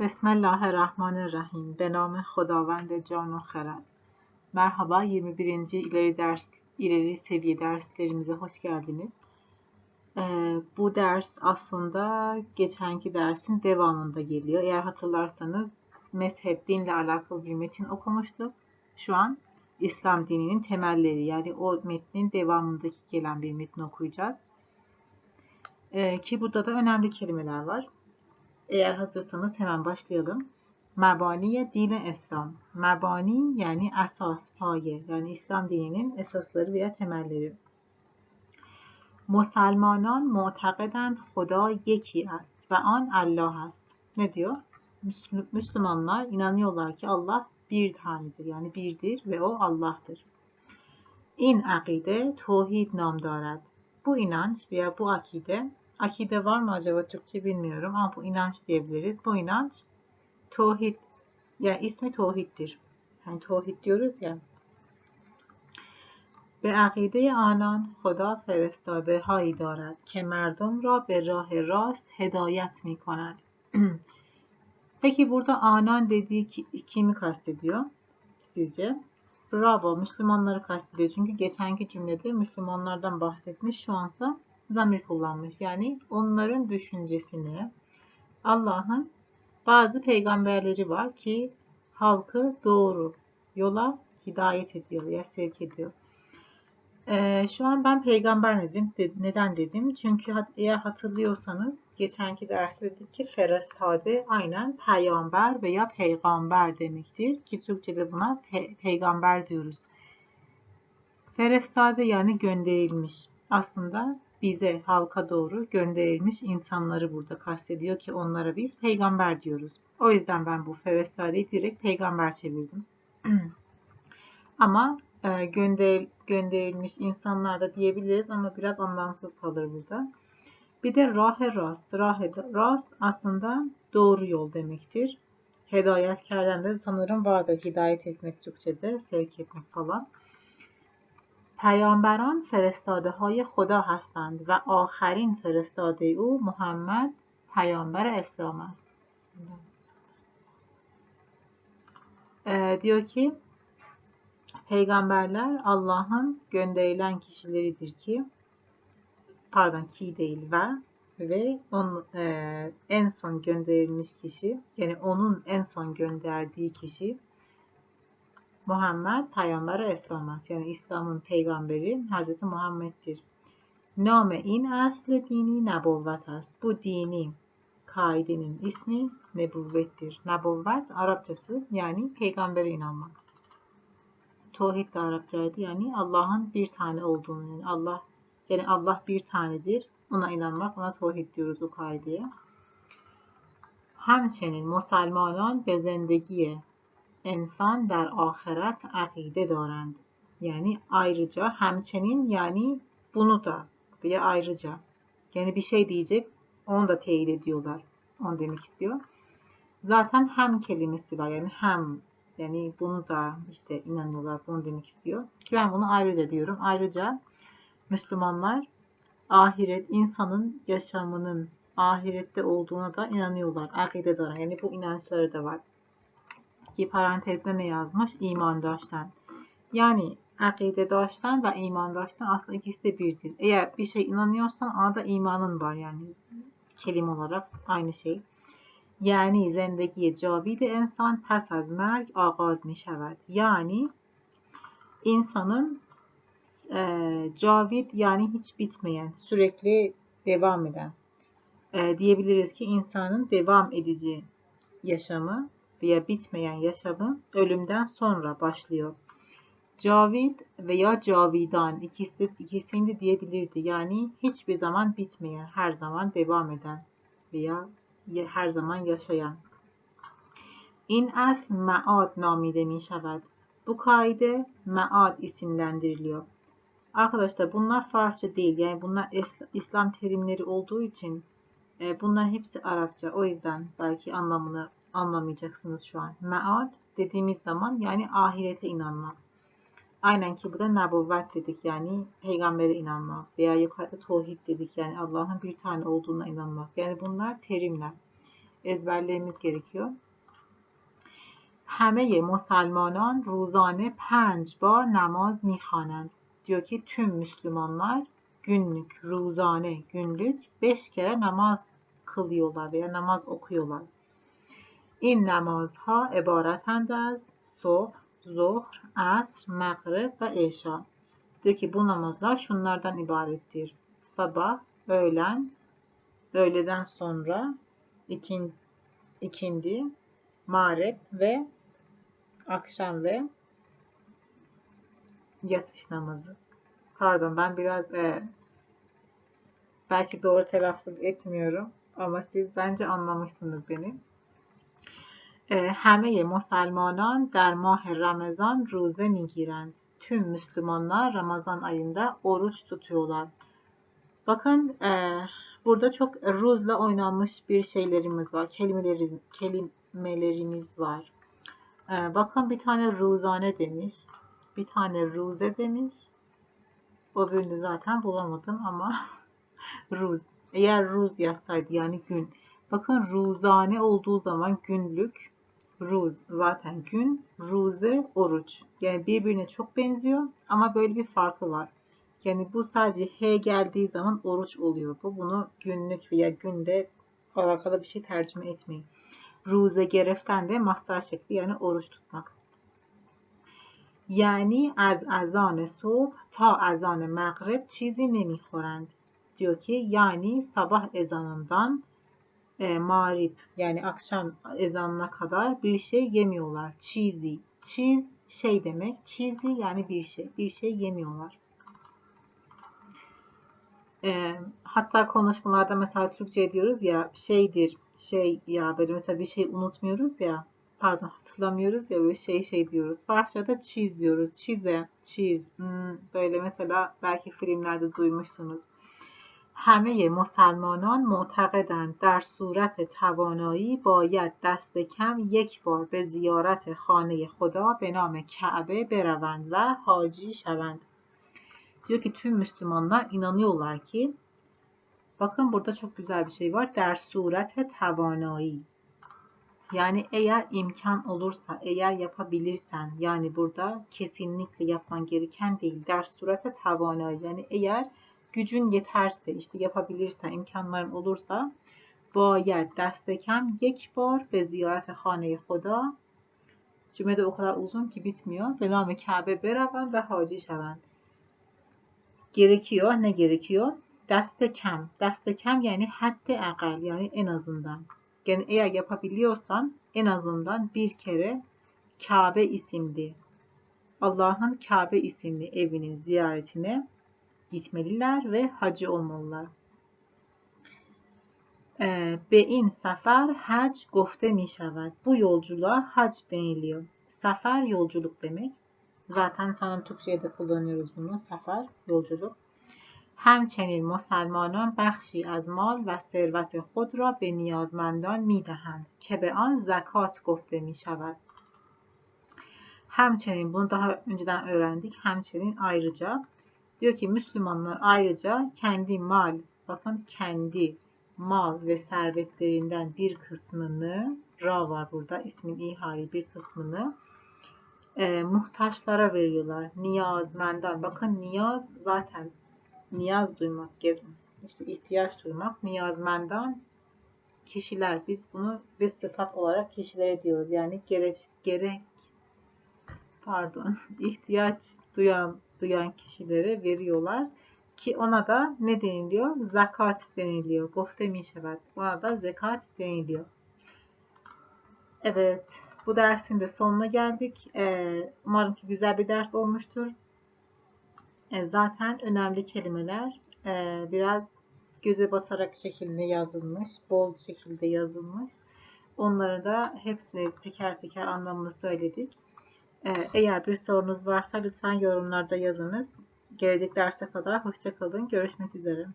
بسم الله الرحمن الرحیم به نام خداوند can و خرد Merhaba 21. ileri ders ileri seviye derslerimize hoş geldiniz. Ee, bu ders aslında geçenki dersin devamında geliyor. Eğer hatırlarsanız mezhep dinle alakalı bir metin okumuştuk. Şu an İslam dininin temelleri yani o metnin devamındaki gelen bir metni okuyacağız. Ee, ki burada da önemli kelimeler var. Eğer hazırsanız hemen başlayalım. Mebani din İslam. Mebani yani esas, paye. Yani İslam dininin esasları veya temelleri. مسلمانان معتقدند خدا یکی است و آن الله است. Ne diyor? Müslümanlar inanıyorlar ki Allah bir tanedir. Yani birdir ve o Allah'tır. İn akide tohid nam darad. Bu inanç veya bu akide Akide var mı acaba Türkçe bilmiyorum ama bu inanç diyebiliriz. Bu inanç tohid ya yani ismi tohiddir. Yani tohid diyoruz ya. به عقیده آنان خدا فرستاده هایی دارد که مردم را به راه راست هدایت می کند. Peki burada anan dediği kimi kastediyor sizce? Bravo Müslümanları kastediyor. Çünkü geçenki cümlede Müslümanlardan bahsetmiş. Şu ansa zamir kullanmış. Yani onların düşüncesini Allah'ın bazı peygamberleri var ki halkı doğru yola hidayet ediyor ya sevk ediyor. Ee, şu an ben peygamber dedim. Neden dedim? Çünkü eğer hatırlıyorsanız geçenki derste dedik ki ferestade aynen peygamber veya peygamber demektir. Ki Türkçe'de buna pe peygamber diyoruz. Ferestade yani gönderilmiş. Aslında bize halka doğru gönderilmiş insanları burada kastediyor ki onlara biz peygamber diyoruz. O yüzden ben bu ferestadeyi direkt peygamber çevirdim. ama e, gönder, gönderilmiş insanlar da diyebiliriz ama biraz anlamsız kalır burada. Bir de rahe rast. Rahe rast aslında doğru yol demektir. Hidayetkardan da sanırım vardır hidayet etmek Türkçe'de, sevk etmek falan. پیامبران فرستاده های خدا هستند و آخرین فرستاده او محمد پیامبر اسلام است. Diyor ki peygamberler Allah'ın gönderilen kişileridir ki pardon ki değil ve ve on, e, en son gönderilmiş kişi yani onun en son gönderdiği kişi Muhammed Peygamber اسلام است yani İslam'ın peygamberi Hz. Muhammed'dir. Name in aslı dini nebuvvet است. Bu dini kaidenin ismi nebuvvettir. Nebuvvet Arapçası yani peygambere inanmak. Tevhid de Arapçaydı yani Allah'ın bir tane olduğunu yani Allah yani Allah bir tanedir. Ona inanmak, ona tevhid diyoruz o kaideye. همچنین مسلمانان به زندگی ensan der ahiret akide دارند. Yani ayrıca hemçenin yani bunu da veya ayrıca. Yani bir şey diyecek onu da teyit ediyorlar. Onu demek istiyor. Zaten hem kelimesi var yani hem yani bunu da işte inanıyorlar bunu demek istiyor. Ki ben bunu ayrıca diyorum. Ayrıca Müslümanlar ahiret insanın yaşamının ahirette olduğuna da inanıyorlar. Akide de yani bu inançları da var ki parantezde ne yazmış? İmandaştan. Yani akidedaştan ve imandaştan aslında ikisi de birdir. Eğer bir şey inanıyorsan arada imanın var yani kelime olarak aynı şey. Yani زندگی جاوید انسان پس از مرگ آغاز می شود. Yani insanın e, cavid yani hiç bitmeyen, sürekli devam eden e, diyebiliriz ki insanın devam edici yaşamı veya bitmeyen yaşamı ölümden sonra başlıyor. Cavid veya cavidan ikisi de, ikisini de diyebilirdi. Yani hiçbir zaman bitmeyen, her zaman devam eden veya her zaman yaşayan. İn asl maad namide mi şavad. Bu kaide maad isimlendiriliyor. Arkadaşlar bunlar Farsça değil. Yani bunlar İslam terimleri olduğu için e, bunların hepsi Arapça. O yüzden belki anlamını anlamayacaksınız şu an. Me'ad dediğimiz zaman yani ahirete inanmak. Aynen ki bu da nebuvvet dedik yani peygambere inanmak veya yukarıda tevhid dedik yani Allah'ın bir tane olduğuna inanmak. Yani bunlar terimler. ezberlememiz gerekiyor. همه مسلمانان روزانه پنج بار نماز میخوانند. Diyor ki tüm Müslümanlar günlük, ruzane, günlük beş kere namaz kılıyorlar veya namaz okuyorlar. این نمازها عبارتند از صبح، ظهر، عصر، مغرب ve eşa. Diyor ki bu namazlar şunlardan ibarettir. Sabah, öğlen, öğleden sonra, ikin, ikindi, mağrib ve akşam ve yatış namazı. Pardon ben biraz e, belki doğru telaffuz etmiyorum ama siz bence anlamışsınız beni. همه مسلمانان در ماه رمضان روزه میگیرند. Tüm Müslümanlar Ramazan ayında oruç tutuyorlar. Bakın e, burada çok ruzla oynanmış bir şeylerimiz var. Kelimelerimiz, kelimelerimiz var. E, bakın bir tane ruzane demiş. Bir tane ruze demiş. O birini zaten bulamadım ama ruz. Eğer ruz yazsaydı yani gün. Bakın ruzane olduğu zaman günlük ruz zaten gün, ruze oruç. Yani birbirine çok benziyor ama böyle bir farkı var. Yani bu sadece H geldiği zaman oruç oluyor bu. Bunu günlük veya günde alakalı bir şey tercüme etmeyin. Ruze gereften de mastar şekli yani oruç tutmak. Yani az azan صبح ta azan مغرب çizi nemikhorand. Diyor ki yani sabah ezanından e, mağrip yani akşam ezanına kadar bir şey yemiyorlar. Cheesy. Cheese şey demek. Cheesy yani bir şey. Bir şey yemiyorlar. E, hatta konuşmalarda mesela Türkçe diyoruz ya şeydir şey ya böyle mesela bir şey unutmuyoruz ya pardon hatırlamıyoruz ya böyle şey şey diyoruz. Farsçada cheese diyoruz. Cheese, cheese. Hmm, böyle mesela belki filmlerde duymuşsunuz. همه مسلمانان معتقدند در صورت توانایی باید دست کم یک بار به زیارت خانه خدا به نام کعبه بروند و حاجی şevend. Diyor ki tüm Müslümanlar inanıyorlar ki bakın burada çok güzel bir şey var. Der surete tavanayı. Yani eğer imkan olursa, eğer yapabilirsen yani burada kesinlikle yapman gereken değil. Der surete tavanayı yani eğer gücün yeterse, işte yapabilirsen, imkanların olursa باید دست کم یک بار به زیارت خانه خدا cümle de o kadar uzun ki bitmiyor. Ve name Kabe beraber ve hacı şevend. Gerekiyor. Ne gerekiyor? Deste kem. Deste kem yani hatta akal yani en azından. Yani eğer yapabiliyorsan en azından bir kere Kabe isimli Allah'ın Kabe isimli evinin ziyaretine gitmeliler ve hacı olmalılar. به این سفر حج گفته می شود. Bu yolculuğa hac deniliyor. Sefer yolculuk demek. Zaten sanırım Türkçe'de de kullanıyoruz bunu. Sefer yolculuk. همچنین مسلمانان بخشی از مال و ثروت خود را به نیازمندان می دهند که به آن زکات گفته می شود. Hemçinin bunu daha önceden öğrendik. Hemçinin ayrıca Diyor ki Müslümanlar ayrıca kendi mal, bakın kendi mal ve servetlerinden bir kısmını, ra var burada ismin ihali bir kısmını e, muhtaçlara veriyorlar. Niyazmenden. Bakın niyaz zaten niyaz duymak, işte ihtiyaç duymak. Niyazmenden kişiler. Biz bunu bir sıfat olarak kişilere diyoruz. Yani gerek, gerek pardon ihtiyaç duyan duyan kişilere veriyorlar ki ona da ne deniliyor? Zakat deniliyor. Gofte mişevet. Ona da zekat deniliyor. Evet. Bu dersin de sonuna geldik. Ee, umarım ki güzel bir ders olmuştur. Ee, zaten önemli kelimeler e, biraz göze batarak şekilde yazılmış. Bol şekilde yazılmış. Onları da hepsini teker teker anlamını söyledik. Ee, eğer bir sorunuz varsa lütfen yorumlarda yazınız. Gelecek derse kadar hoşçakalın. Görüşmek üzere.